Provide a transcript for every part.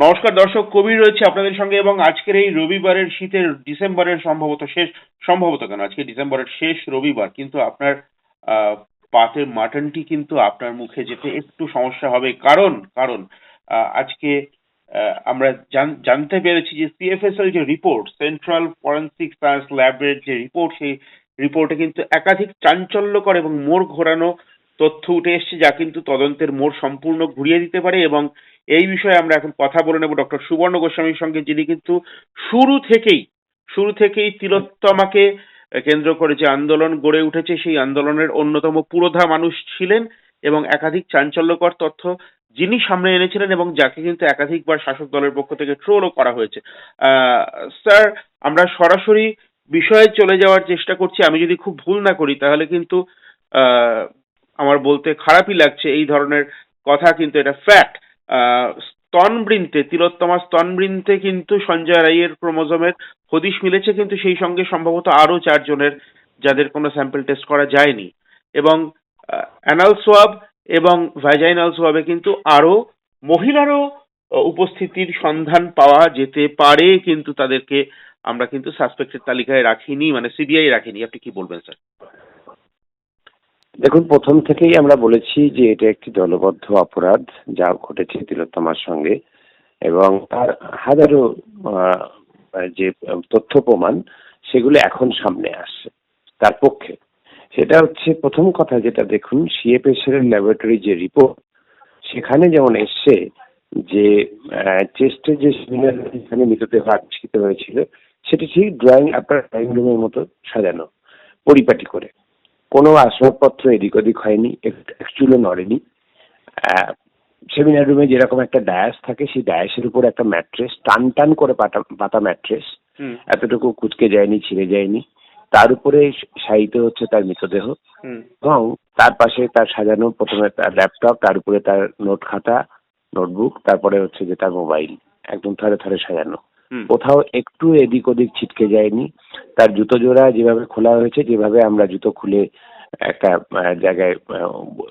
নমস্কার দর্শক, কবি রয়েছে আপনাদের সঙ্গে এবং আজকের এই রবিবারের শীতের ডিসেম্বরের সম্ভবত শেষ, সম্ভবত কেন? আজকে ডিসেম্বরের শেষ রবিবার, কিন্তু আপনার পাতের মাটনটি কিন্তু আপনার মুখে যেতে একটু সমস্যা হবে। কারণ কারণ আজকে আমরা জান- জানতে পেরেছি যে সিএফএসএল যে রিপোর্ট সেন্ট্রাল ফরেন্সিক সায়েন্স ল্যাবের যে রিপোর্ট সেই রিপোর্টে কিন্তু একাধিক চাঞ্চল্যকর এবং মোড় ঘোরানো তথ্য উঠে এসেছে যা কিন্তু তদন্তের মোড় সম্পূর্ণ ঘুরিয়ে দিতে পারে এবং এই বিষয়ে আমরা এখন কথা বলে নেব ডক্টর সুবর্ণ গোস্বামীর সঙ্গে, যিনি কিন্তু শুরু থেকেই শুরু থেকেই তিলোত্তমাকে কেন্দ্র করে যে আন্দোলন গড়ে উঠেছে, সেই আন্দোলনের অন্যতম পুরোধা মানুষ ছিলেন এবং একাধিক চাঞ্চল্যকর তথ্য যিনি সামনে এনেছিলেন এবং যাকে কিন্তু একাধিকবার শাসক দলের পক্ষ থেকে ট্রোলও করা হয়েছে। স্যার, আমরা সরাসরি বিষয়ে চলে যাওয়ার চেষ্টা করছি। আমি যদি খুব ভুল না করি, তাহলে কিন্তু আমার বলতে খারাপই লাগছে এই ধরনের কথা, কিন্তু এটা ফ্যাক্ট স্তনবৃন্তে, তিলোত্তমা স্তনবৃন্তে কিন্তু সঞ্জয় রাইয়ের ক্রোমোজোমের হদিশ মিলেছে, কিন্তু সেই সঙ্গে সম্ভবত আরও চারজনের যাদের কোনো স্যাম্পল টেস্ট করা যায়নি। এবং অ্যানাল সোয়াব এবং ভ্যাজাইনাল সোয়াবে কিন্তু আরও মহিলারও উপস্থিতির সন্ধান পাওয়া যেতে পারে, কিন্তু তাদেরকে আমরা কিন্তু সাসপেক্টের তালিকায় রাখিনি মানে সিবিআই রাখিনি। আপনি কি বলবেন স্যার দেখুন, প্রথম থেকেই আমরা বলেছি যে এটা একটি দলবদ্ধ অপরাধ, যা ঘটেছে তিলোত্তমার সঙ্গে এবং তার হাজারো যে তথ্য প্রমাণ, সেগুলো এখন সামনে আসছে, তার পক্ষে। সেটা হচ্ছে প্রথম কথা যেটা, দেখুন সিএফএসএর ল্যাবরেটরি যে রিপোর্ট, সেখানে যেমন এসছে যে চেস্টে যে সেমিনার মৃতদেহ আবিষ্কৃত হয়েছিল, সেটি ঠিক ড্রয়িং আপনার ড্রয়িং রুমের মতো সাজানো, পরিপাটি করে। কোনো আসবাবপত্র এদিক ওদিক হয়নি একচুলো নড়েনি। সেমিনার রুমে যেরকম একটা ডায়াস থাকে সেই ডায়াসের উপর একটা ম্যাট্রেস টান টান করে পাতা পাতা ম্যাট্রেস এতটুকু কুচকে যায়নি ছিঁড়ে যায়নি। তার উপরে শায়িত হচ্ছে তার মৃতদেহ। হুম। এবং তার পাশে তার সাজানো প্রথমে তার ল্যাপটপ তার উপরে তার নোট খাতা নোটবুক তারপরে হচ্ছে যে তার মোবাইল একদম থরে থরে সাজানো। কোথাও একটু এদিক ওদিক ছিটকে যায়নি। তার জুতো জোড়া যেভাবে খোলা হয়েছে যেভাবে আমরা জুতো খুলে একটা জায়গায়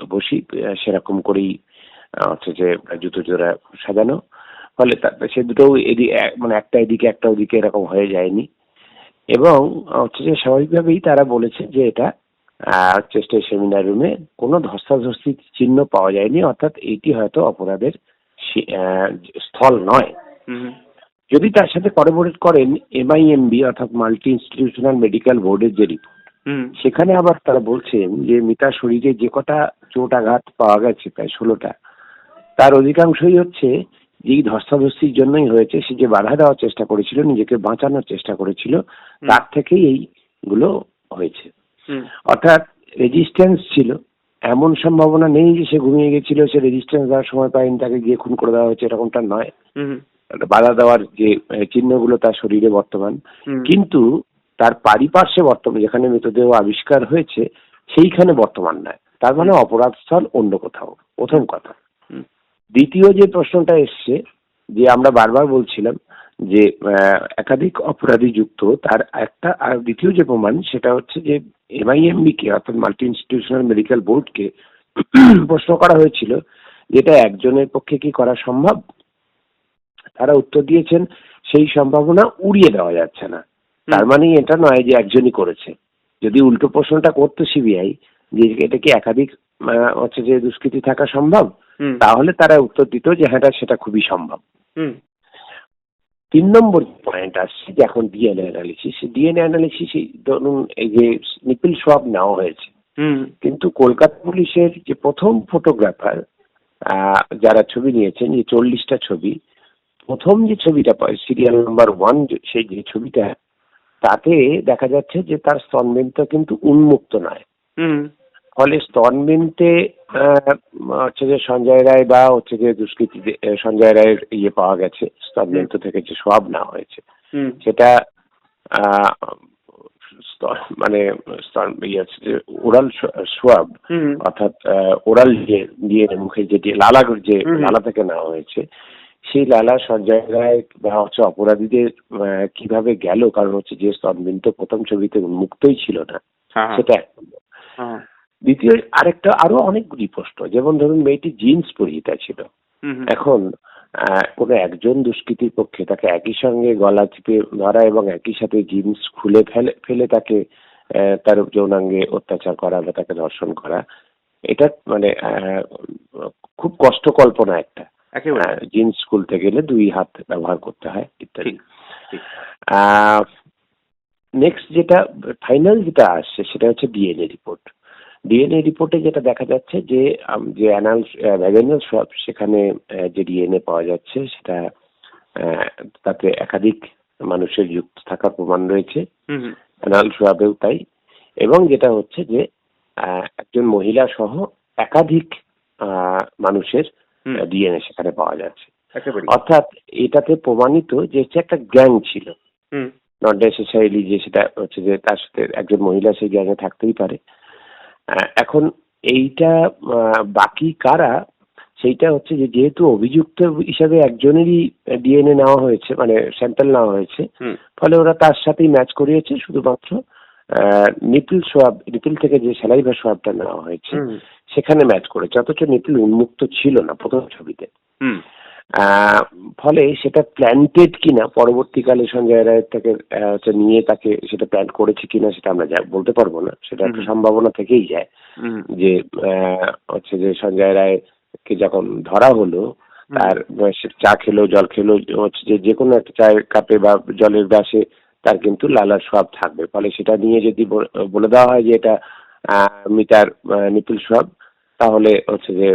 বসি সেরকম করেই হচ্ছে যে জুতো জোড়া সাজানো। ফলে সে দুটো এদিকে মানে একটা এদিকে একটা ওদিকে এরকম হয়ে যায়নি। এবং হচ্ছে যে স্বাভাবিকভাবেই তারা বলেছে যে এটা চেষ্টা সেমিনার রুমে কোনো ধস্তাধস্তি চিহ্ন পাওয়া যায়নি। অর্থাৎ এটি হয়তো অপরাধের স্থল নয়। যদি তার সাথে করবোরেট করেন এমআইএমবি অর্থাৎ মাল্টি ইনস্টিটিউশনাল মেডিকেল বোর্ডের যে রিপোর্ট সেখানে আবার তারা বলছেন যে মিতার শরীরে যে কটা চোট আঘাত পাওয়া গেছে প্রায় ষোলোটা তার অধিকাংশই হচ্ছে যে এই ধস্তাধস্তির জন্যই হয়েছে সে যে বাধা দেওয়ার চেষ্টা করেছিল নিজেকে বাঁচানোর চেষ্টা করেছিল তার থেকেই এইগুলো হয়েছে। অর্থাৎ রেজিস্ট্যান্স ছিল। এমন সম্ভাবনা নেই যে সে ঘুমিয়ে গেছিল সে রেজিস্ট্যান্স দেওয়ার সময় পায়নি তাকে গিয়ে খুন করে দেওয়া হয়েছে এরকমটা নয়। বাধা দেওয়ার যে চিহ্নগুলো তার শরীরে বর্তমান। কিন্তু তার পারিপার্শ্বে বর্তমান যেখানে মৃতদেহ আবিষ্কার হয়েছে সেইখানে বর্তমান নয়। তার মানে অপরাধ স্থল অন্য কোথাও। প্রথম কথা। দ্বিতীয় যে প্রশ্নটা এসছে যে আমরা বারবার বলছিলাম যে একাধিক অপরাধী যুক্ত তার একটা আর দ্বিতীয় যে প্রমাণ সেটা হচ্ছে যে এমআইএমবি কে অর্থাৎ মাল্টি ইনস্টিটিউশনাল মেডিকেল বোর্ডকে প্রশ্ন করা হয়েছিল যেটা একজনের পক্ষে কি করা সম্ভব? তারা উত্তর দিয়েছেন সেই সম্ভাবনা উড়িয়ে দেওয়া যাচ্ছে না। তার মানে এটা নয় যে একজনই করেছে। যদি উল্টো প্রশ্নটা করতো সিবিআই যে এটা কি একাধিক হচ্ছে যে দুষ্কৃতি থাকা সম্ভব? তাহলে তারা উত্তর দিত যে হ্যাঁ সেটা খুবই সম্ভব। তিন নম্বর পয়েন্ট আসছে যে এখন ডিএনএ অ্যানালিসিস ডিএনএ অ্যানালিসিস ধরুন এই যে নিপিল সব নেওয়া হয়েছে। কিন্তু কলকাতা পুলিশের যে প্রথম ফটোগ্রাফার যারা ছবি নিয়েছেন যে চল্লিশটা ছবি প্রথম যে ছবিটা পায় সিরিয়াল নাম্বার ওয়ান সেই যে ছবিটা তাতে দেখা যাচ্ছে যে তার স্তনবেন্ত কিন্তু উন্মুক্ত নয়। ফলে স্তনবেন্তে হচ্ছে যে সঞ্জয় রায় বা হচ্ছে যে দুষ্কৃতী সঞ্জয় রায়ের ইয়ে পাওয়া গেছে স্তনবেন্ত থেকে যে সব নেওয়া হয়েছে। সেটা মানে স্তন ইয়ে হচ্ছে ওরাল সোয়াব অর্থাৎ ওরাল যে দিয়ে মুখে যেটি লালা যে লালা থেকে নেওয়া হয়েছে সেই লালা সঞ্জয় রায় বা হচ্ছে অপরাধীদের কীভাবে গেল? কারণ হচ্ছে যে স্তনবিন্ত প্রথম ছবিতে উন্মুক্তই ছিল না। হ্যাঁ সেটা এক হ্যাঁ। দ্বিতীয় আরেকটা আরও অনেকগুলি প্রশ্ন যেমন ধরুন মেয়েটি জিন্স পরিহিতা ছিল। এখন আহ, কোনো একজন দুষ্কৃতীর পক্ষে তাকে একই সঙ্গে গলা চিপে ধরা এবং একই সাথে জিন্স খুলে ফেলে ফেলে তাকে আহ, তার যৌনাঙ্গে অত্যাচার করা বা তাকে ধর্ষণ করা এটা মানে খুব কষ্ট কল্পনা একটা। একেবারে। জিন্স খুলতে গেলে দুই হাত ব্যবহার করতে হয় ইত্যাদি। নেক্সট যেটা ফাইনাল যেটা আসছে সেটা হচ্ছে ডিএনএ রিপোর্ট ডিএনএ রিপোর্টে যেটা দেখা যাচ্ছে যে যে অ্যানাল ভ্যাগাইনাল সব সেখানে যে ডিএনএ পাওয়া যাচ্ছে সেটা তাতে একাধিক মানুষের যুক্ত থাকার প্রমাণ রয়েছে। হুম হুম। অ্যানাল সোয়াবেও তাই। এবং যেটা হচ্ছে যে একজন মহিলা সহ একাধিক আহ, মানুষের ডিএনএ সেখানে পাওয়া যাচ্ছে। অর্থাৎ এটাতে প্রমাণিত যে হচ্ছে একটা গ্যাং ছিল। নট নেসেসারিলি যে সেটা হচ্ছে যে তার সাথে একজন মহিলা সেই গ্যাংয়ে থাকতেই পারে। এখন এইটা বাকি কারা সেইটা হচ্ছে যে যেহেতু অভিযুক্ত হিসাবে একজনেরই ডিএনএ নেওয়া হয়েছে মানে স্যাম্পল নেওয়া হয়েছে ফলে ওরা তার সাথেই ম্যাচ করিয়েছে শুধুমাত্র নিপিল সোয়াব নিপিল থেকে যে সেলাই বা সোয়াবটা নেওয়া হয়েছে সেখানে ম্যাচ করেছে। অথচ নিপিল উন্মুক্ত ছিল না প্রথম ছবিতে। ফলে সেটা প্ল্যান্টেড কিনা পরবর্তীকালে সঞ্জয় রায়ের থেকে হচ্ছে নিয়ে তাকে সেটা প্ল্যান করেছে কিনা সেটা আমরা বলতে পারব না। সেটা একটা সম্ভাবনা থেকেই যায় যে আহ, হচ্ছে যে সঞ্জয় রায়কে যখন ধরা হলো তার চা খেলো জল খেলো হচ্ছে যে যে কোনো একটা চায়ের কাপে বা জলের গ্লাসে তার কিন্তু লালার সব থাকবে। ফলে সেটা নিয়ে যদি বলে দেওয়া হয় যে এটা আহ, নিপুল সব তাহলে হচ্ছে যে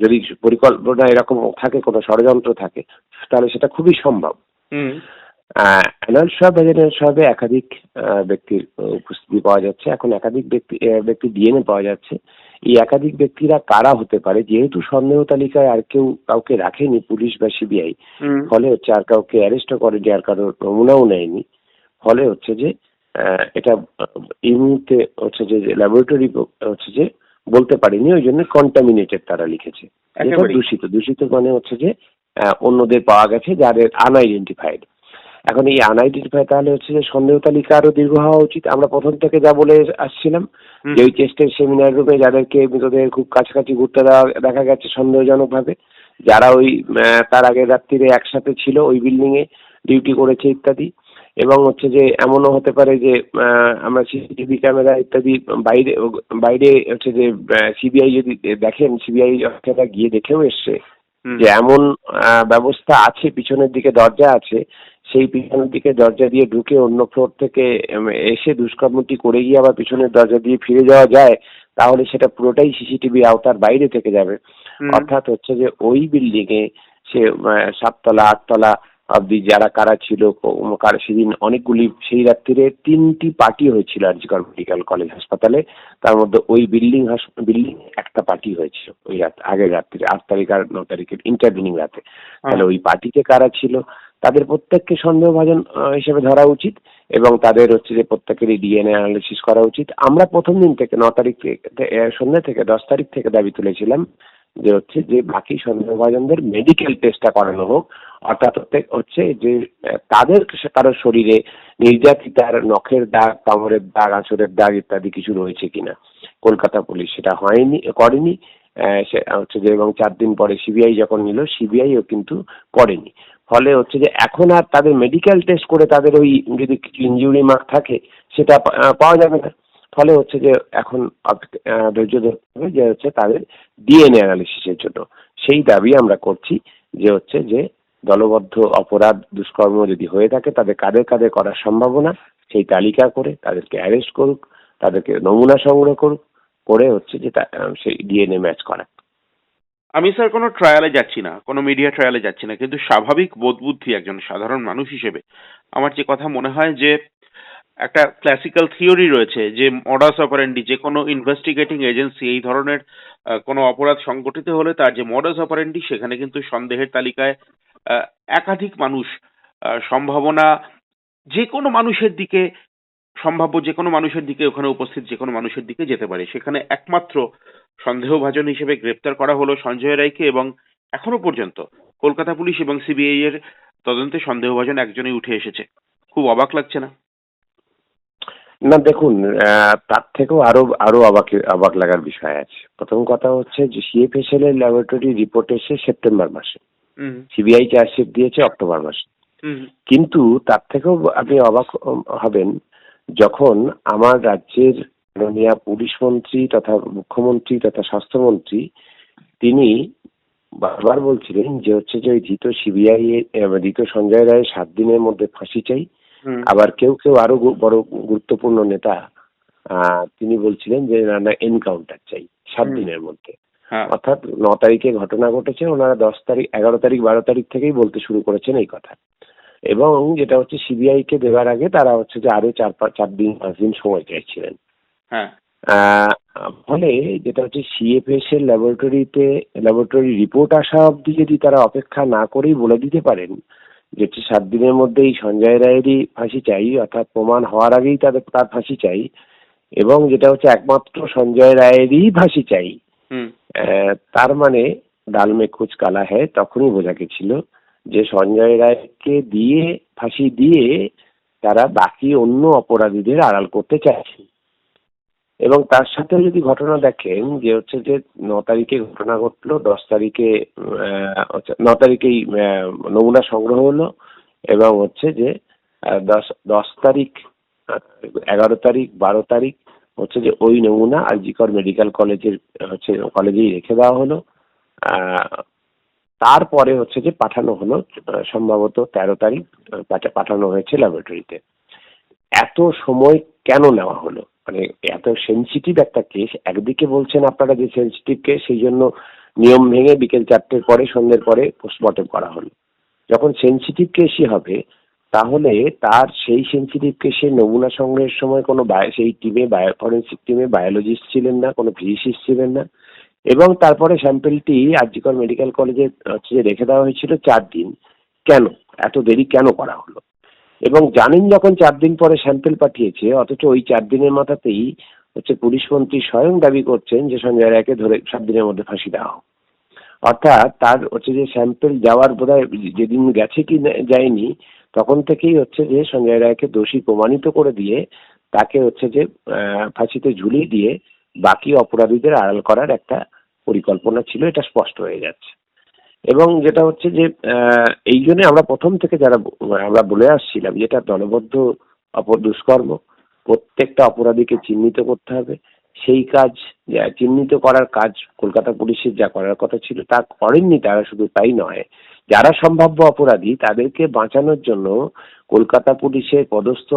যদি পরিকল্পনা এরকম থাকে কোনো ষড়যন্ত্র থাকে তাহলে সেটা খুবই সম্ভব। হুম। অ্যানাল সব একাধিক ব্যক্তির উপস্থিতি পাওয়া যাচ্ছে। এখন একাধিক ব্যক্তি ব্যক্তি ডিএনএ পাওয়া যাচ্ছে। এই একাধিক ব্যক্তিরা কারা হতে পারে যেহেতু সন্দেহ তালিকায় আর কেউ কাউকে রাখেনি পুলিশ বা সিবিআই। ফলে হচ্ছে আর কাউকে অ্যারেস্টও করেনি আর কারোর নমুনাও নেয়নি। ফলে হচ্ছে যে আহ, এটা এই মুহূর্তে হচ্ছে যে ল্যাবরেটরি হচ্ছে যে বলতে পারেনি ওই জন্য কন্টামিনেটেড তারা লিখেছে। দূষিত। দূষিত মানে হচ্ছে যে অন্যদের পাওয়া গেছে যাদের আনআইডেন্টিফাইড এখন এই আনআইডেন্টিফাই তাহলে হচ্ছে যে সন্দেহ তালিকা আরও দীর্ঘ হওয়া উচিত। আমরা প্রথম থেকে যা বলে আসছিলাম যে ওই চেস্টের সেমিনার রুমে যাদেরকে মৃতদেহের খুব কাছাকাছি ঘুরতে দেওয়া দেখা গেছে সন্দেহজনক ভাবে যারা ওই তার আগের রাত্রিরে একসাথে ছিল ওই বিল্ডিং এ ডিউটি করেছে ইত্যাদি। এবং হচ্ছে যে এমনও হতে পারে যে আমরা সিসিটিভি ক্যামেরা ইত্যাদি বাইরে বাইরে হচ্ছে যে সিবিআই যদি দেখেন সিবিআই গিয়ে দেখেও এসছে যে এমন আহ, ব্যবস্থা আছে পিছনের দিকে দরজা আছে সেই পিছনের দিকে দরজা দিয়ে ঢুকে অন্য ফ্লোর থেকে এসে দুষ্কর্মটি করে গিয়ে আবার পিছনের দরজা দিয়ে ফিরে যাওয়া যায় তাহলে সেটা পুরোটাই সিসিটিভি আওতার বাইরে থেকে যাবে। অর্থাৎ হচ্ছে যে ওই বিল্ডিং এ সে সাততলা আটতলা অব্দি যারা কারা ছিল কারা সেদিন অনেকগুলি সেই রাত্রিরে তিনটি পার্টি হয়েছিল আরজিকর মেডিকেল কলেজ হাসপাতালে। তার মধ্যে ওই বিল্ডিং বিল্ডিং একটা পার্টি হয়েছিল ওই রাত আগের রাত্রিরে আট তারিখ আর ন তারিখের ইন্টারভিনিং রাতে। তাহলে ওই পার্টিতে কারা ছিল? তাদের প্রত্যেককে সন্দেহভাজন হিসেবে ধরা উচিত এবং তাদের হচ্ছে যে প্রত্যেকেরই ডিএনএ অ্যানালিসিস করা উচিত। আমরা প্রথম দিন থেকে, ন তারিখ থেকে সন্ধ্যা থেকে, দশ তারিখ থেকে দাবি তুলেছিলাম যে হচ্ছে যে বাকি সন্দেহভাজনদের মেডিকেল টেস্টটা করানো হোক। অর্থাৎ হচ্ছে যে তাদের কারোর শরীরে নির্যাতিতার নখের দাগ, কামড়ের দাগ আঁচড়ের দাগ ইত্যাদি কিছু রয়েছে কিনা। কলকাতা পুলিশ সেটা হয়নি, করেনি। হচ্ছে যে, এবং চার দিন পরে সিবিআই যখন নিল সিবিআইও কিন্তু করেনি। ফলে হচ্ছে যে এখন আর তাদের মেডিকেল টেস্ট করে তাদের ওই যদি কিছু ইনজুরি মার্ক থাকে, সেটা পাওয়া যাবে না। ফলে হচ্ছে যে এখন ধৈর্য ধরতে হবে যে হচ্ছে তাদের ডিএনএ অ্যানালিসিসের জন্য। সেই দাবি আমরা করছি যে হচ্ছে যে দলবদ্ধ অপরাধ দুষ্কর্ম যদি হয়ে থাকে, তাদের কাদের কাদের করার সম্ভাবনা, সেই তালিকা করে তাদেরকে অ্যারেস্ট করুক, তাদেরকে নমুনা সংগ্রহ করুক, করে হচ্ছে যে সেই ডিএনএ ম্যাচ করা আমি স্যার কোনো ট্রায়ালে যাচ্ছি না, কোনো মিডিয়া ট্রায়ালে যাচ্ছি না, কিন্তু স্বাভাবিক বোধবুদ্ধি একজন সাধারণ মানুষ হিসেবে আমার যে কথা মনে হয় যে একটা ক্লাসিক্যাল থিওরি রয়েছে যে মডাস অপারেন্ডি যে কোনো ইনভেস্টিগেটিং এজেন্সি এই ধরনের কোনো অপরাধ সংগঠিত হলে তার যে মডাস অপারেন্ডি সেখানে কিন্তু সন্দেহের তালিকায় একাধিক মানুষ সম্ভাবনা যে কোনো মানুষের দিকে, সম্ভাব্য যে কোনো মানুষের দিকে ওখানে উপস্থিত যে কোনো মানুষের দিকে যেতে পারে। সেখানে একমাত্র সন্দেহভাজন হিসেবে গ্রেপ্তার করা হলো সঞ্জয় রায়কে এবং এখনও পর্যন্ত কলকাতা পুলিশ এবং সিবিআই এর তদন্তে সন্দেহভাজন একজনই উঠে এসেছে। খুব অবাক লাগছে না? না দেখুন তার থেকেও আরও আরও অবাক অবাক লাগার বিষয় আছে। প্রথম কথা হচ্ছে যে সিএফএসএল এর ল্যাবরেটরি রিপোর্ট এসে সেপ্টেম্বর মাসে। সিবিআই চার্জশিট দিয়েছে অক্টোবর মাসে। হুম। কিন্তু তার থেকেও আপনি অবাক হবেন যখন আমার রাজ্যের মাননীয় পুলিশ মন্ত্রী তথা মুখ্যমন্ত্রী তথা স্বাস্থ্যমন্ত্রী তিনি বারবার বলছিলেন যে হচ্ছে যে ওই ধৃত সিবিআই ধৃত সঞ্জয় রায়ের সাত দিনের মধ্যে ফাঁসি চাই। আবার কেউ কেউ আরও বড় গুরুত্বপূর্ণ নেতা আহ, তিনি বলছিলেন যে না না এনকাউন্টার চাই সাত দিনের মধ্যে। হ্যাঁ। অর্থাৎ ন তারিখে ঘটনা ঘটেছে ওনারা দশ তারিখ এগারো তারিখ বারো তারিখ থেকেই বলতে শুরু করেছেন এই কথা। এবং যেটা হচ্ছে সিবিআই কে দেওয়ার আগে তারা হচ্ছে যে আরও চার পাঁচ চার দিন পাঁচ দিন সময় চাইছিলেন। হ্যাঁ। ফলে যেটা হচ্ছে সিএফএস এর ল্যাবরেটরিতে ল্যাবরেটরি রিপোর্ট আসা অবধি যদি তারা অপেক্ষা না করেই বলে দিতে পারেন যে হচ্ছে সাত দিনের মধ্যেই সঞ্জয় রায়েরই ফাঁসি চাই অর্থাৎ প্রমাণ হওয়ার আগেই তাদের তার ফাঁসি চাই এবং যেটা হচ্ছে একমাত্র সঞ্জয় রায়েরই ফাঁসি চাই তার মানে ডাল মে কুচ কালা হ্যায় তখনই বোঝা গেছিল যে সঞ্জয় রায়কে দিয়ে ফাঁসি দিয়ে তারা বাকি অন্য অপরাধীদের আড়াল করতে চাইছে এবং তার সাথে যদি ঘটনা দেখেন যে হচ্ছে যে ন তারিখে ঘটনা ঘটলো, দশ তারিখে হচ্ছে ন তারিখেই নমুনা সংগ্রহ হলো এবং হচ্ছে যে দশ দশ তারিখ, এগারো তারিখ, বারো তারিখ হচ্ছে যে ওই নমুনা আরজিকর মেডিকেল কলেজের, হচ্ছে কলেজেই রেখে দেওয়া হলো। তারপরে হচ্ছে যে পাঠানো হলো, সম্ভবত তেরো তারিখ পাঠানো হয়েছে ল্যাবরেটরিতে এত সময় কেন নেওয়া হলো? মানে এত সেনসিটিভ একটা কেস একদিকে বলছেন আপনারা যে সেনসিটিভ কেস সেই জন্য নিয়ম ভেঙে বিকেল চারটের পরে, সন্ধ্যের পরে পোস্টমর্টেম করা হলো। যখন সেনসিটিভ কেসই হবে, তাহলে তার সেই সেনসিটিভ কেসের নমুনা সংগ্রহের সময় কোনো সেই টিমে বায়ো ফরেন্সিক টিমে বায়োলজিস্ট ছিলেন না, কোনো ফিজিসিস্ট ছিলেন না। এবং তারপরে স্যাম্পেলটি আরজিকর মেডিকেল কলেজে হচ্ছে রেখে দেওয়া হয়েছিল চার দিন। কেন? এত দেরি কেন করা হলো? এবং জানেন যখন চার দিন পরে স্যাম্পেল পাঠিয়েছে, অথচ ওই চার দিনের মাথাতেই হচ্ছে পুলিশ মন্ত্রী স্বয়ং দাবি করছেন যে সঞ্জয় রায়কে ধরে সাত দিনের মধ্যে ফাঁসি দেওয়া হোক। অর্থাৎ তার হচ্ছে যে স্যাম্পেল যাওয়ার বোধহয় যেদিন গেছে কি যায়নি, তখন থেকেই হচ্ছে যে সঞ্জয় রায়কে দোষী প্রমাণিত করে দিয়ে তাকে হচ্ছে যে ফাঁসিতে ঝুলিয়ে দিয়ে বাকি অপরাধীদের আড়াল করার একটা পরিকল্পনা ছিল, এটা স্পষ্ট হয়ে যাচ্ছে। এবং যেটা হচ্ছে যে এই জন্য আমরা প্রথম থেকে যারা আমরা বলে আসছিলাম যেটা দলবদ্ধ অপর দুষ্কর্ম, প্রত্যেকটা অপরাধীকে চিহ্নিত করতে হবে। সেই কাজ চিহ্নিত করার কাজ কলকাতা পুলিশের যা করার কথা ছিল তা করেননি তারা শুধু তাই নয়। যারা সম্ভাব্য অপরাধী তাদেরকে বাঁচানোর জন্য কলকাতা পুলিশের পদস্থ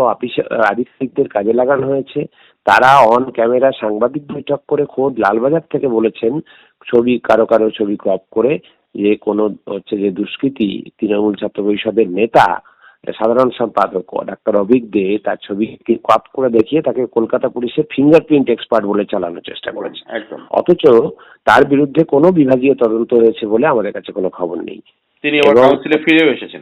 আধিকারিকদের কাজে লাগানো হয়েছে। তারা অন ক্যামেরা সাংবাদিক বৈঠক করে খোদ লালবাজার থেকে বলেছেন, ছবি, কারও কারও ছবি ক্রপ করে যে কোনো হচ্ছে যে দুষ্কৃতী তৃণমূল ছাত্র পরিষদের নেতা সাধারণ সম্পাদক ডাক্তার অভিক দে তার ছবিকে ক্রপ করে দেখিয়ে তাকে কলকাতা পুলিশের ফিঙ্গারপ্রিন্ট এক্সপার্ট বলে চালানোর চেষ্টা করেছে। অথচ তার বিরুদ্ধে কোনো বিভাগীয় তদন্ত রয়েছে বলে আমাদের কাছে কোনো খবর নেই। তিনি আবার কাউন্সিলে ফিরেও এসেছেন।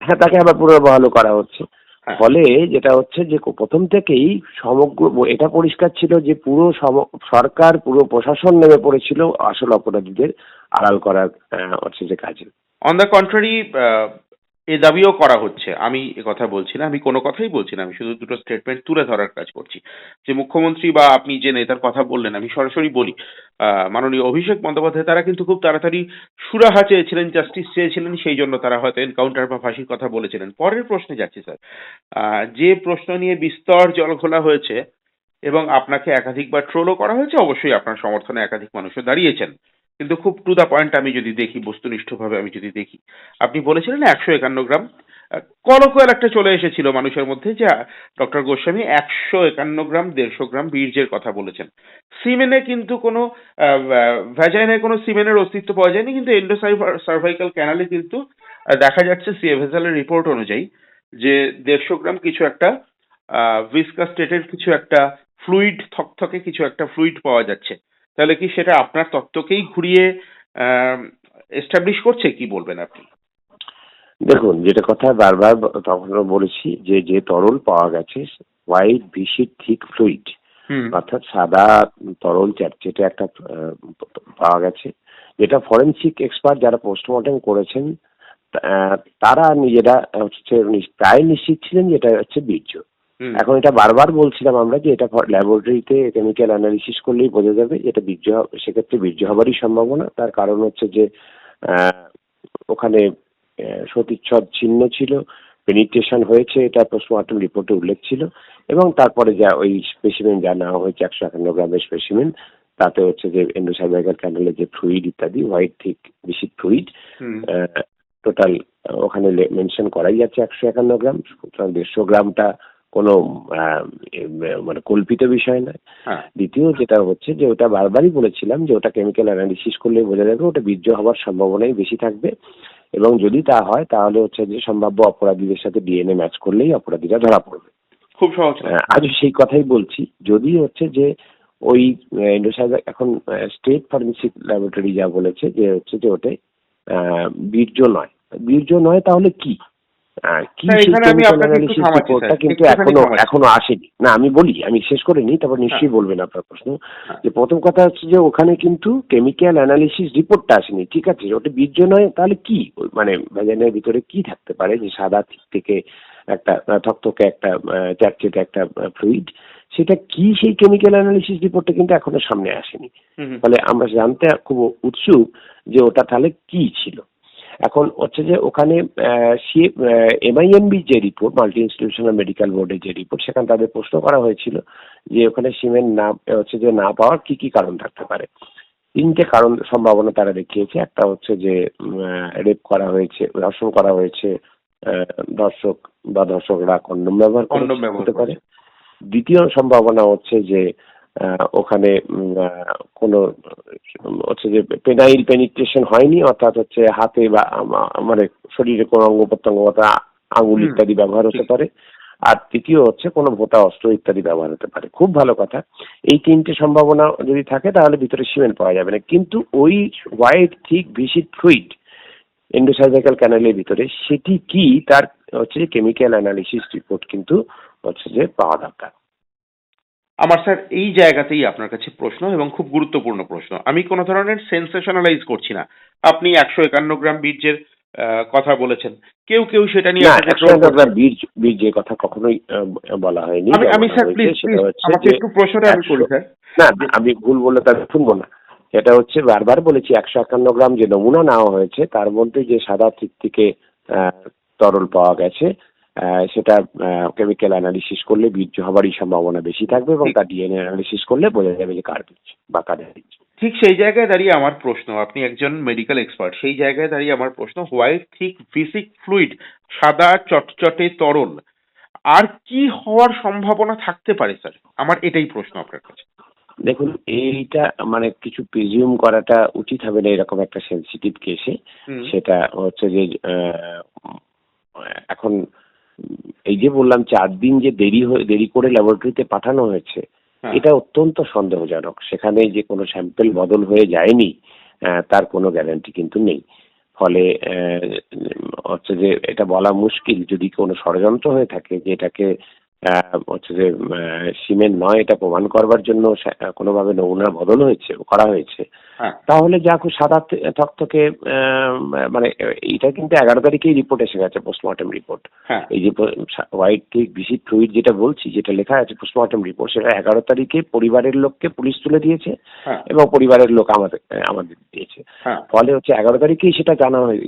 হ্যাঁ তাকে আবার পুনর্বহালও করা হচ্ছে। হ্যাঁ। ফলে যেটা হচ্ছে যে প্রথম থেকেই সমগ্র এটা পরিষ্কার ছিল যে পুরো সম- সরকার পুরো প্রশাসন নেমে পড়েছিল আসল অপরাধীদের আড়াল করার যে কাজে। অন দ্য কন্ট্রারি এ দাবিও করা হচ্ছে। আমি কথা বলছি না, আমি কোনো কথাই বলছি না, আমি শুধু দুটো স্টেটমেন্ট তুলে ধরার কাজ করছি। যে মুখ্যমন্ত্রী বা আপনি যে নেতার কথা বললেন, আমি সরাসরি বলি মাননীয় অভিষেক বন্দ্যোপাধ্যায়, তারা কিন্তু খুব তাড়াতাড়ি সুরাহা চেয়েছিলেন জাস্টিস চেয়েছিলেন, সেই জন্য তারা হয়তো এনকাউন্টার বা ফাঁসির কথা বলেছিলেন। পরের প্রশ্নে যাচ্ছি স্যার যে প্রশ্ন নিয়ে বিস্তর জল খোলা হয়েছে এবং আপনাকে একাধিকবার ট্রোলও করা হয়েছে, অবশ্যই আপনার সমর্থনে একাধিক মানুষও দাঁড়িয়েছেন। কিন্তু খুব টু দা পয়েন্ট আমি যদি দেখি, বস্তুনিষ্ঠভাবে আমি যদি দেখি। আপনি বলেছিলেন একশো একান্ন গ্রাম? কলকোয়াল একটা চলে এসেছিল মানুষের মধ্যে, যে ডক্টর গোস্বামী একশো একান্ন গ্রাম, দেড়শো গ্রাম বীর্যের কথা বলেছেন। সিমেনে কিন্তু কোনো ভ্যাজাইনায় কোনো সিমেনের অস্তিত্ব পাওয়া যায়নি, কিন্তু এন্ডো সার্ভাইকাল ক্যানালে কিন্তু দেখা যাচ্ছে সিএভেজালের রিপোর্ট অনুযায়ী যে দেড়শো গ্রাম কিছু একটা ভিসকাস স্টেটের কিছু একটা ফ্লুইড থকথকে কিছু একটা ফ্লুইড পাওয়া যাচ্ছে। তাহলে কি সেটা আপনার তত্ত্বকেই ঘুরিয়ে এস্টাবলিশ করছে? কি বলবেন আপনি? দেখুন যেটা কথা বারবার তখনও বলেছি যে যে তরল পাওয়া গেছে হোয়াইট ভিসিড থিক ফ্লুইড অর্থাৎ সাদা তরল চ্যাটচেটে একটা পাওয়া গেছে যেটা ফরেন্সিক এক্সপার্ট যারা পোস্টমর্টম করেছেন তারা নিজেরা হচ্ছে প্রায় নিশ্চিত ছিলেন যে এটা হচ্ছে বীর্য। এখন এটা বারবার বলছিলাম আমরা যে এটা ল্যাবরেটরিতে কেমিক্যাল অ্যানালিসিস করলেই বোঝা যাবে এটা বীর্য সেক্ষেত্রে বীর্য হবারই সম্ভাবনা। তার কারণ হচ্ছে যে ওখানে সতীচ্ছদ চিহ্ন ছিল পেনিট্রেশন হয়েছে এটা পোস্টমর্টম রিপোর্টে উল্লেখ ছিল। এবং তারপরে যা ওই স্পেসিমেন যা নেওয়া হয়েছে একশো একান্ন গ্রামের স্পেসিমেন তাতে হচ্ছে যে এন্ডোসাইভাইকাল ক্যান্ডেলের যে ফ্লুইড ইত্যাদি হোয়াইট থিক বেশি ফ্লুইড টোটাল ওখানে মেনশন করাই যাচ্ছে একশো একান্ন গ্রাম সুতরাং দেড়শো গ্রামটা কোনো মানে কল্পিত বিষয় নয়। হ্যাঁ। দ্বিতীয় যেটা হচ্ছে যে ওটা বারবারই বলেছিলাম যে ওটা কেমিক্যাল অ্যানালিসিস করলে বোঝা যাবে ওটা বীর্য হওয়ার সম্ভাবনাই বেশি থাকবে। এবং যদি তা হয় তাহলে হচ্ছে যে সম্ভাব্য অপরাধীদের সাথে ডিএনএ ম্যাচ করলেই অপরাধীরা ধরা পড়বে। খুব সহজ আজ সেই কথাই বলছি। যদি হচ্ছে যে ওই ইন্ডোসাইবার এখন স্টেট ফরেন্সিক ল্যাবরেটরি যা বলেছে যে হচ্ছে যে আহ, বীর্য নয়। বীর্য নয় তাহলে কি? এখানে কিন্তু এখনও এখনও আসেনি। না আমি বলি আমি শেষ করে নিই তারপর নিশ্চয়ই বলবেন আপনার প্রশ্ন। হ্যাঁ। যে প্রথম কথা হচ্ছে যে ওখানে কিন্তু কেমিক্যাল অ্যানালিসিস রিপোর্টটা আসেনি ঠিক আছে? ওটা বীর্য নয় তাহলে কি? মানে ভ্যাজানের ভিতরে কি থাকতে পারে? যে সাদা থেকে একটা থকথকে একটা চ্যাটচেটে একটা ফ্লুইড সেটা কি সেই কেমিক্যাল অ্যানালিসিস রিপোর্টটা কিন্তু এখনও সামনে আসেনি। ফলে আমরা জানতে খুব উৎসুক যে ওটা তাহলে কি ছিল? এখন হচ্ছে যে ওখানে এমআইএমবি যে রিপোর্ট মাল্টি ইনস্টিটিউশনাল মেডিকেল বোর্ডের যে রিপোর্ট সেখানে তাদের প্রশ্ন করা হয়েছিল যে ওখানে সিমেন্ট না হচ্ছে যে না পাওয়ার কি কি কারণ থাকতে পারে। তিনটে কারণ সম্ভাবনা তারা দেখিয়েছে। একটা হচ্ছে যে রেপ করা হয়েছে ধর্ষণ করা হয়েছে ধর্ষক বা দর্শকরা কন্ডম ব্যবহার করে কন্ডম ব্যবহার হতে পারে। দ্বিতীয় সম্ভাবনা হচ্ছে যে ওখানে কোনো হচ্ছে যে পেনাইল পেনিট্রেশন হয়নি অর্থাৎ হচ্ছে হাতে বা মানে শরীরে কোনো অঙ্গ প্রত্যঙ্গ আঙুল ইত্যাদি ব্যবহার হতে পারে। আর তৃতীয় হচ্ছে কোনো ভোতা অস্ত্র ইত্যাদি ব্যবহার হতে পারে। খুব ভালো কথা। এই তিনটে সম্ভাবনা যদি থাকে তাহলে ভিতরে সিমেন্ট পাওয়া যাবে না। কিন্তু ওই white thick viscid fluid endocervical ক্যানেলের ভিতরে সেটি কি? তার হচ্ছে যে কেমিক্যাল অ্যানালিসিস রিপোর্ট কিন্তু হচ্ছে যে পাওয়া দরকার। আমার স্যার এই জায়গাতেই আপনার কাছে প্রশ্ন এবং খুব গুরুত্বপূর্ণ প্রশ্ন। আমি কোনো ধরনের সেন্সেশনালাইজ করছি না। আপনি একশো একান্ন গ্রাম বীর্যের কথা বলেছেন। কেউ কেউ সেটা নিয়ে। বীজ বীজের কথা কখনোই বলা হয়নি। আমি স্যার প্লিজ আমাকে একটু প্রশ্নটা আমি করি স্যার। না আমি ভুল বললে তার শুনব না। সেটা হচ্ছে বারবার বলেছি একশো একান্ন গ্রাম যে নমুনা নেওয়া হয়েছে তার মধ্যে যে সাদা থেকে আহ, তরল পাওয়া গেছে সেটা কেমিক্যাল অ্যানালিসিস করলে বীর্য হবারই সম্ভাবনা বেশি থাকবে এবং তার ডিএনএ অ্যানালিসিস করলে বোঝা যাবে যে কার বীজ বা কাদের বীজ ঠিক সেই জায়গায় দাঁড়িয়ে আমার প্রশ্ন আপনি একজন মেডিকেল এক্সপার্ট সেই জায়গায় দাঁড়িয়ে আমার প্রশ্ন হোয়াইট থিক ফিসিক ফ্লুইড সাদা চটচটে তরল আর কি হওয়ার সম্ভাবনা থাকতে পারে স্যার আমার এটাই প্রশ্ন আপনার কাছে। দেখুন এইটা মানে কিছু প্রিজিউম করাটা উচিত হবে না এরকম একটা সেন্সিটিভ কেসে সেটা হচ্ছে যে এখন এই যে বললাম চার দিন যে দেরি হয়ে দেরি করে ল্যাবরেটরিতে পাঠানো হয়েছে হ্যাঁ, এটা অত্যন্ত সন্দেহজনক। সেখানে যে কোনো স্যাম্পেল বদল হয়ে যায়নি তার কোনো গ্যারান্টি কিন্তু নেই। ফলে হচ্ছে যে এটা বলা মুশকিল। যদি কোনো ষড়যন্ত্র হয়ে থাকে যে এটাকে হচ্ছে যে সিমেন্ট নয় এটা প্রমাণ করবার জন্য কোনোভাবে নমুনা বদল হয়েছে করা হয়েছে। হ্যাঁ। তাহলে যা খুব সাদা থকথকে মানে এটা কিন্তু এগারো তারিখেই রিপোর্ট এসে গেছে পোস্টমর্টম রিপোর্ট হ্যাঁ। এই যে হোয়াইট ঠিক বিসি ফ্লুইড যেটা বলছি যেটা লেখা আছে পোস্টমর্টম রিপোর্ট সেটা এগারো তারিখে পরিবারের লোককে পুলিশ তুলে দিয়েছে হ্যাঁ। এবং পরিবারের লোক আমাদের আমাদের দিয়েছে। ফলে হচ্ছে এগারো তারিখেই সেটা জানা হয়ে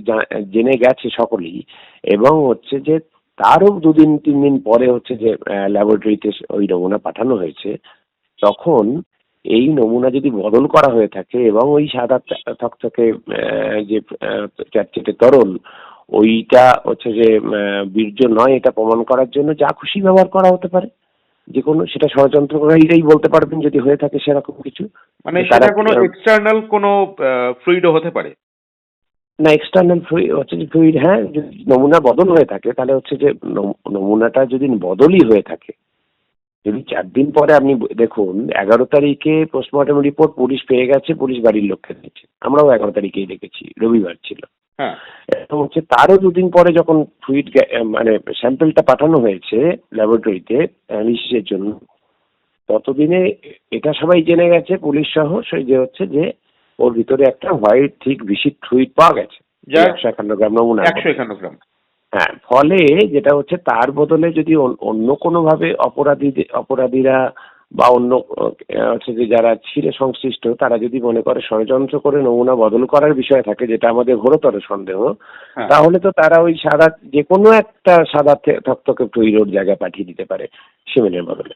জেনে গেছে সকলেই এবং হচ্ছে যে তারও দুদিন তিন দিন পরে হচ্ছে যে ল্যাবরেটরিতে ওই নমুনা পাঠানো হয়েছে। তখন এই নমুনা যদি বদল করা হয়ে থাকে এবং ওই সাদা থকথকে যে চ্যাটচেটে তরল ওইটা হচ্ছে যে বীর্য নয় এটা প্রমাণ করার জন্য যা খুশি ব্যবহার করা হতে পারে। যে কোনো সেটা ষড়যন্ত্রকারীরাই বলতে পারবেন যদি হয়ে থাকে সেরকম কিছু। মানে সেটা কোনো এক্সটার্নাল কোনো ফ্লুইডও হতে পারে। না এক্সটার্নাল ফ্লুইড হচ্ছে যে ফ্লুইড হ্যাঁ যদি নমুনা বদল হয়ে থাকে তাহলে হচ্ছে যে নম- নমুনাটা যদি বদলই হয়ে থাকে যদি চার দিন পরে আপনি দেখুন এগারো তারিখে পোস্টমর্টম রিপোর্ট পুলিশ পেয়ে গেছে পুলিশ বাড়ির লোককে দিয়েছে। আমরাও এগারো তারিখেই দেখেছি রবিবার ছিল। হ্যাঁ। এবং হচ্ছে তারও দুদিন পরে যখন ফ্লুইড মানে স্যাম্পেলটা পাঠানো হয়েছে ল্যাবরেটরিতে অ্যানালিসিসের জন্য ততদিনে এটা সবাই জেনে গেছে পুলিশ সহ সেই যে হচ্ছে যে ওর ভিতরে একটা হোয়াইট ঠিক ভিসিট ফ্লুইড পাওয়া গেছে। একশো একান্ন গ্রাম নমুনা। একশো একান্ন গ্রাম। হ্যাঁ ফলে যেটা হচ্ছে তার বদলে যদি অন্য কোনোভাবে অপরাধী অপরাধীরা বা অন্য হচ্ছে যে যারা ছিল সংশ্লিষ্ট তারা যদি মনে করে ষড়যন্ত্র করে নমুনা বদল করার বিষয় থাকে যেটা আমাদের ঘোরতর সন্দেহ হ্যাঁ। তাহলে তো তারা ওই সাদা যে কোনো একটা সাদা থকথকে টুইরোর জায়গায় পাঠিয়ে দিতে পারে সিমেন্টের বদলে।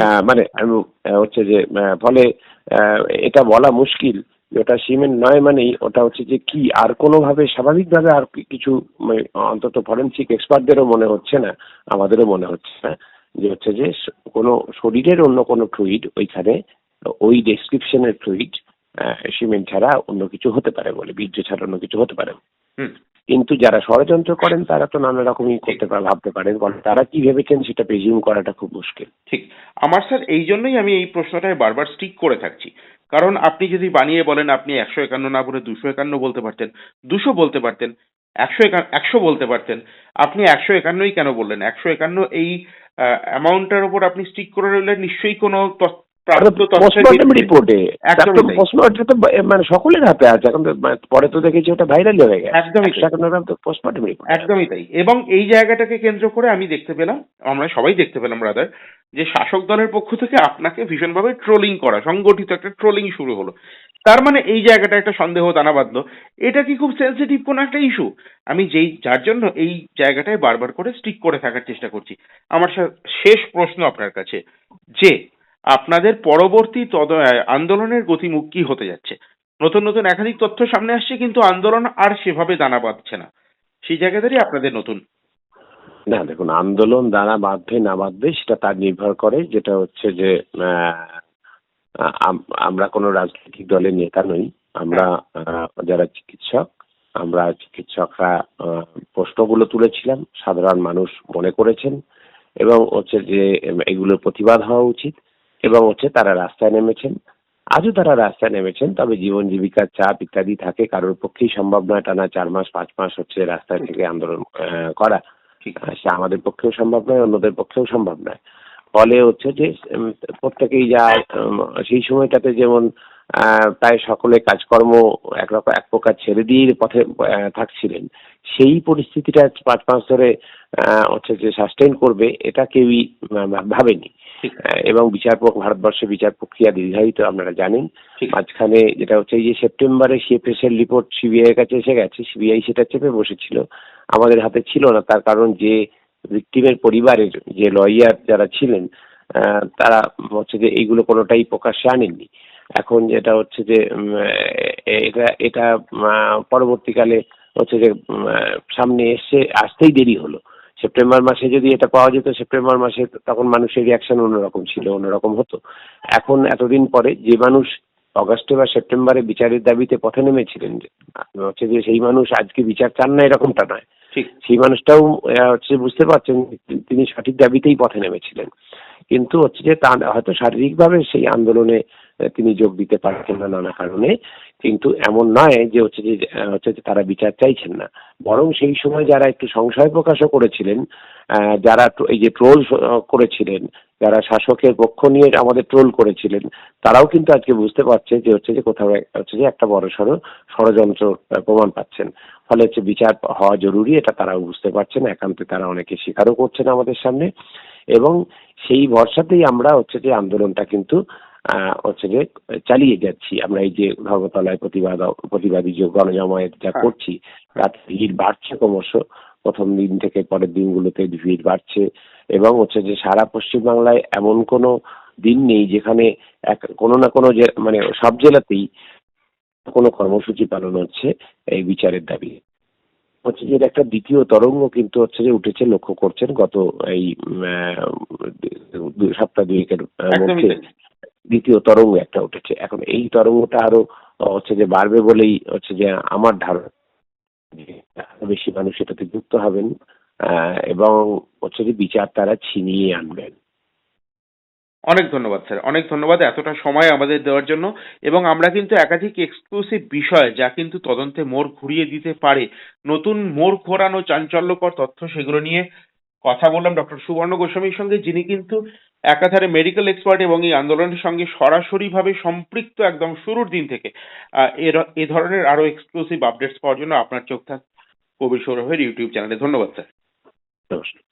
আহ, মানে আমি, হচ্ছে যে ফলে আহ, এটা বলা মুশকিল। সিমেন্ট নয় মানেই ওটা হচ্ছে যে কি? আর কোনোভাবে স্বাভাবিকভাবে আর কিছু মানে, অন্তত ফরেন্সিক এক্সপার্টদেরও মনে হচ্ছে না আমাদেরও মনে হচ্ছে না যে হচ্ছে যে কোনো শরীরের অন্য কোনো ফ্লুইড ওইখানে ওই ডেসক্রিপশনের ফ্লুইড সিমেন্ট ছাড়া অন্য কিছু হতে পারে বলে বীর্য ছাড়া অন্য কিছু হতে পারে। কিন্তু যারা ষড়যন্ত্র করেন তারা তো নানা রকমই করতে পারে ভাবতে পারেন কারণ তারা কি ভেবেছেন সেটা প্রেজিউম করাটা খুব মুশকিল। ঠিক। আমার স্যার এই জন্যই আমি এই প্রশ্নটায় বারবার স্টিক করে থাকছি। কারণ আপনি যদি বানিয়ে বলেন আপনি একশো একান্ন না বলে দুশো একান্ন বলতে পারতেন দুশো বলতে পারতেন একশো একশো বলতে পারতেন আপনি একশো একান্নই কেন বললেন? একশো একান্ন এই অ্যামাউন্টটার উপর আপনি স্টিক করে রইলেন নিশ্চয়ই কোনো রিপোর্টে মানে সকলের হাতে আছে এখন মানে পরে তো দেখেছি ওটা ভাইরাল হয়ে গেছে। একদমই তাই। এখন ওটা তো পোস্টমর্টম রিপোর্ট একদমই তাই। এবং এই জায়গাটাকে কেন্দ্র করে আমি দেখতে পেলাম আমরা সবাই দেখতে পেলাম রাদার যে শাসক দলের পক্ষ থেকে আপনাকে ভীষণভাবে ট্রোলিং করা, সংগঠিত একটা ট্রোলিং শুরু হলো। তার মানে এই জায়গাটা একটা সন্দেহ দানা বাঁধলো। এটা কি খুব সেন্সিটিভ কোনো একটা ইস্যু আমি যেই, যার জন্য এই জায়গাটায় বারবার করে স্টিক করে থাকার চেষ্টা করছি। আমার শেষ প্রশ্ন আপনার কাছে। যে, আপনাদের পরবর্তী তদ, আন্দোলনের গতিমুখ কি হতে যাচ্ছে? নতুন নতুন একাধিক তথ্য সামনে আসছে, কিন্তু আন্দোলন আর সেভাবে দানা বাঁধছে না। সেই জায়গাটারই আপনাদের নতুন না, দেখুন, আন্দোলন দানা বাঁধবে, না বাঁধবে, সেটা তার নির্ভর করে, যেটা হচ্ছে যে আম- আমরা কোনো রাজনৈতিক দলের নেতা নই, আমরা যারা চিকিৎসক, আমরা চিকিৎসকরা প্রশ্নগুলো তুলেছিলাম, সাধারণ মানুষ মনে করেছেন, এবং হচ্ছে যে এগুলোর প্রতিবাদ হওয়া উচিত, এবং হচ্ছে তারা রাস্তায় নেমেছেন। আজও তারা রাস্তায় নেমেছেন, তবে জীবন জীবিকার চাপ ইত্যাদি থাকে, কারোর পক্ষেই সম্ভব নয় টানা চার মাস, পাঁচ মাস হচ্ছে রাস্তায় থেকে আন্দোলন করা। ঠিক আছে আমাদের পক্ষেও সম্ভব নয়, অন্যদের পক্ষেও সম্ভব নয়। ফলে হচ্ছে যে প্রত্যেকেই যা সেই সময়টাতে যেমন প্রায় সকলে কাজকর্ম একরকম এক প্রকার ছেড়ে দিয়ে পথে থাকছিলেন, সেই পরিস্থিতিটা পাঁচ মাস ধরে হচ্ছে যে সাস্টেন করবে, এটা কেউই ভাবেনি। এবং বিচার ভারতবর্ষে বিচার প্রক্রিয়া দীর্ঘায়িত আপনারা জানেন। মাঝখানে যেটা হচ্ছে যে সেপ্টেম্বরে সিএফএস এর রিপোর্ট সিবিআই এর কাছে এসে গেছে সিবিআই সেটা চেপে বসেছিল। আমাদের হাতে ছিল না তার কারণ যে ভিক্টিমের পরিবারের যে লয়ার যারা ছিলেন তারা হচ্ছে যে এইগুলো কোনোটাই প্রকাশ্যে আনেননি। এখন যেটা হচ্ছে যে এটা এটা পরবর্তীকালে হচ্ছে যে সামনে এসছে আসতেই দেরি হলো। সেপ্টেম্বর মাসে যদি এটা পাওয়া যেত সেপ্টেম্বর মাসে তখন মানুষের রিয়াকশন অন্যরকম ছিল অন্যরকম হতো। এখন এতদিন পরে যে মানুষ অগাস্টে বা সেপ্টেম্বরে বিচারের দাবিতে পথে নেমেছিলেন যে হচ্ছে যে সেই মানুষ আজকে বিচার চান না এরকমটা নয়। সেই মানুষটাও হচ্ছে বুঝতে পারছেন তিনি সঠিক দাবিতেই পথে নেমেছিলেন। কিন্তু হচ্ছে যে তার হয়তো শারীরিকভাবে সেই আন্দোলনে তিনি যোগ দিতে পারছেন না নানা কারণে। কিন্তু এমন নয় যে হচ্ছে যে হচ্ছে যে তারা বিচার চাইছেন না। বরং সেই সময় যারা একটু সংশয় প্রকাশও করেছিলেন যারা এই যে ট্রোল করেছিলেন, যারা শাসকের পক্ষ নিয়ে আমাদের ট্রোল করেছিলেন, তারাও কিন্তু আজকে বুঝতে পারছে যে হচ্ছে যে কোথাও হচ্ছে যে একটা বড় সড়ো ষড়যন্ত্র প্রমাণ পাচ্ছেন। ফলে হচ্ছে বিচার হওয়া জরুরি, এটা তারাও বুঝতে পারছেন, একান্তে তারা অনেকে স্বীকারও করছেন আমাদের সামনে। এবং সেই ভরসাতেই আমরা হচ্ছে যে আন্দোলনটা কিন্তু হচ্ছে যে চালিয়ে যাচ্ছি। আমরা এই যে ধর্মতলায় প্রতিবাদ প্রতিবাদী যে গণজমায়েত যা হ্যাঁ। করছি রাতে ভিড় বাড়ছে ক্রমশ। প্রথম দিন থেকে পরের দিনগুলোতে ভিড় বাড়ছে। এবং হচ্ছে যে সারা পশ্চিমবাংলায় এমন কোনো দিন নেই যেখানে এক কোনো না কোনো যে মানে সব জেলাতেই কোনো কর্মসূচি পালন হচ্ছে এই বিচারের দাবি। হচ্ছে যে একটা দ্বিতীয় তরঙ্গ কিন্তু হচ্ছে যে উঠেছে লক্ষ্য করছেন গত এই সপ্তাহ দুয়েকের মধ্যে। দ্বিতীয় তরঙ্গ একটা উঠেছে। এখন এই তরঙ্গটা আরও হচ্ছে যে বাড়বে বলেই হচ্ছে যে আমার ধারণা। বেশি মানুষ এটাতে যুক্ত হবেন এবং হচ্ছে যে বিচার তারা ছিনিয়ে আনবেন। অনেক ধন্যবাদ, স্যার। অনেক ধন্যবাদ এতটা সময় আমাদের দেওয়ার জন্য। এবং আমরা কিন্তু একাধিক এক্সক্লুসিভ বিষয় যা কিন্তু তদন্তে মোড় ঘুরিয়ে দিতে পারে, নতুন মোড় ঘোরানো চাঞ্চল্যকর তথ্য সেগুলো নিয়ে কথা বললাম ডক্টর সুবর্ণ গোস্বামীর সঙ্গে, যিনি কিন্তু একাধারে মেডিকেল এক্সপার্ট এবং এই আন্দোলনের সঙ্গে সরাসরিভাবে সম্পৃক্ত একদম শুরুর দিন থেকে এ ধরনের আরও এক্সক্লুসিভ আপডেটস পাওয়ার জন্য আপনার চোখ থাক। কবির সৌরভের ইউটিউব চ্যানেলে ধন্যবাদ স্যার নমস্কার।